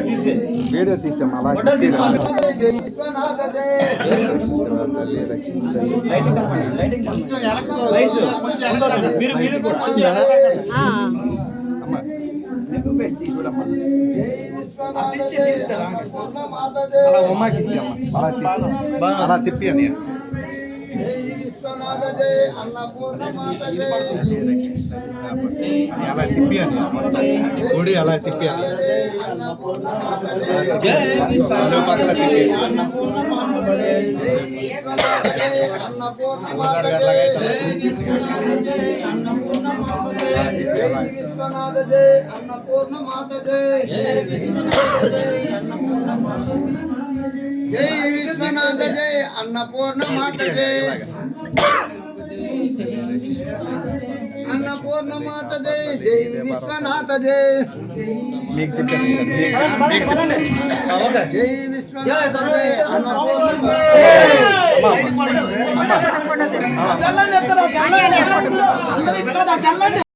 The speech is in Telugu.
వీడియో తీసాం అలా తల్లి రక్షించు అలా ఉమ్మాకి ఇచ్చి అమ్మ. అలా తీసి అలా తిప్పి అని జై విశ్వనాథ జై అన్నపూర్ణమాత జై తల్లి రక్షించు తల్లి కాబట్టి అలా తిప్పి అని మొత్తం గుడి అలా తిప్పి అని జై విశ్వనాథ జై అన్నపూర్ణమాత జై జై విశ్వనాథ జై అన్నపూర్ణమాత జై జై విశ్వనాథ జై జై విశ్వనాథ జై మీకు